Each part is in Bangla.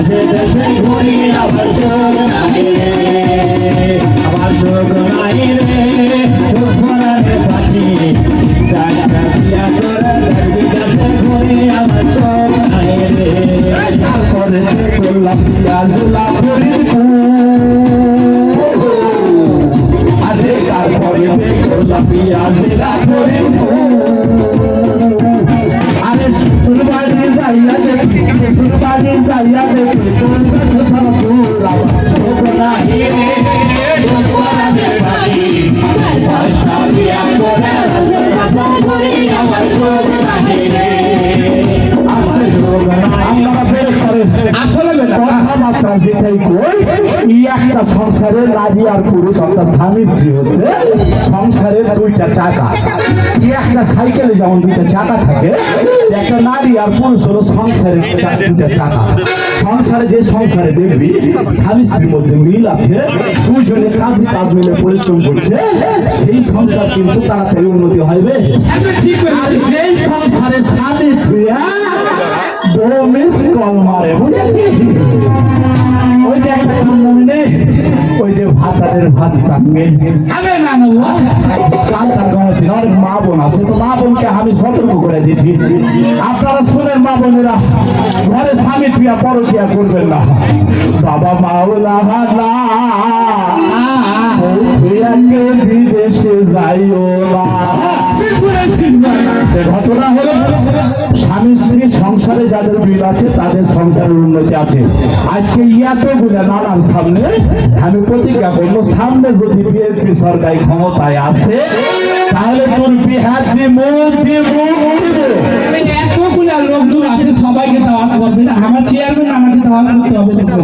দেশে দেশে ঘুরি আমার শোক নাহি রে পিয়াজ লাভরি আসলে কথাবার্তা যেটাই কই, এই একটা সংসারে নারী আর পুরুষ অর্থাৎ স্বামী স্ত্রী হচ্ছে সংসারের দুইটা চাকা। এই একটা সাইকেলে যেমন দুইটা চাকা থাকে, একটা নারী আর পুরুষ হলো সংসারের দুইটা চাকা। সংসারে যে সংসারে দেখবি, স্বামী স্ত্রীর মধ্যে মিল আছে দুজনে কাঁধে কাঁধ মিলে পরিশ্রম করছে, সেই সংসার কিন্তু তাড়াতাড়ি উন্নতি হবে। সেই সংসারে ভাতারের ভাত চাকমে আরে না না ও কালকার অনেক মা বোন আছে তো মা বোনকে আমি সতর্ক করে দিচ্ছি আপনারা শোনেন মা বোনেরা ঘরে স্বামী পিয়া প্রিয়া পরকিয়া করবেন না। বাবা মাওলা না বিদেশে যাইও না। ঘটনা হলো স্বামী স্ত্রী সংসারে যাদের বিল আছে তাদের সংসারের উন্নতি আছে। আজকে ইয়াতে গুলা নানার সামনে আমি প্রতিজ্ঞা করব সামনে যদি বিএনপি সরকারি ক্ষমতায় আছে তাহলে তোর বিহার দিয়ে মুখ দিয়ে মুখ উঠবে। এতগুলা লোকজন আছে সবাইকে দাওয়াত করবে না। আমার চেয়ারম্যান আমাকে দাওয়াত করতে হবে তোমরা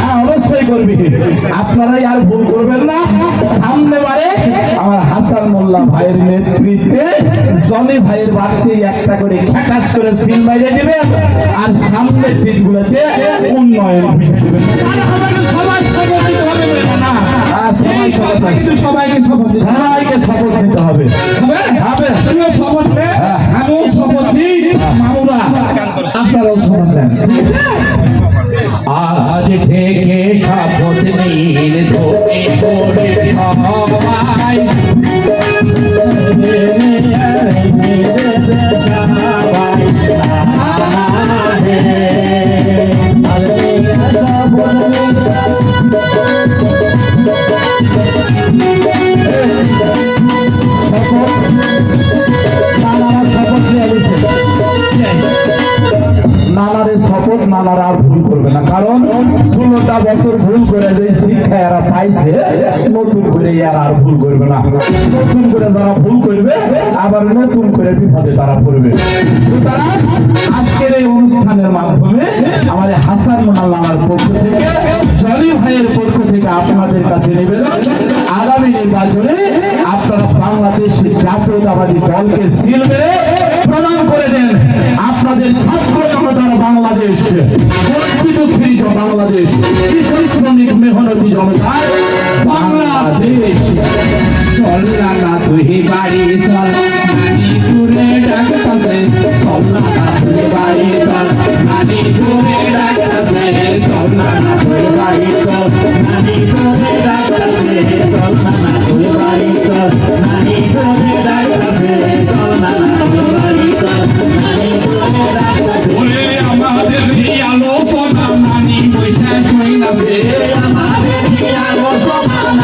হ্যাঁ অবশ্যই করবি। আপনারাই আর ভুল করবেন না। সামনে বারে মোল্লা ভাইয়ের নেতৃত্বে জনি ভাইয়ের বাক্সে একটা করে খ্যাটাস করে সিল বাইরে দিবেন আর সামনের দিকগুলোতে উন্নয়ন বুঝে দেবেন। সবাইকে শপথ নিতে হবে। আমিও শপথ নিই মামুরা। আপনারাও শপথ নেন। আজ থেকে নানারে শপথ নানারা আর ভুল করবে না। কারণ ষোলোটা বছর ভুল করে যে শিক্ষা এরা পাইছে, নতুন করে এরা আর ভুল করবে না। নতুন করে যারা ভুল করবে, আবার নতুন করে বিপদে তারা পড়বে। আজকের এই অনুষ্ঠানের মাধ্যমে আমাদের হাসান মোনাল্লামার পক্ষ থেকে, জলি ভাইয়ের পক্ষ থেকে আপনাদের কাছে নিবেদন, আগামী নির্বাচনে আপনারা বাংলাদেশ জাতীয়তাবাদী দলকে সিল মেরে বাংলাদেশ কৃষক শ্রমিক মেহনতি জনতার Madre mía, gozo,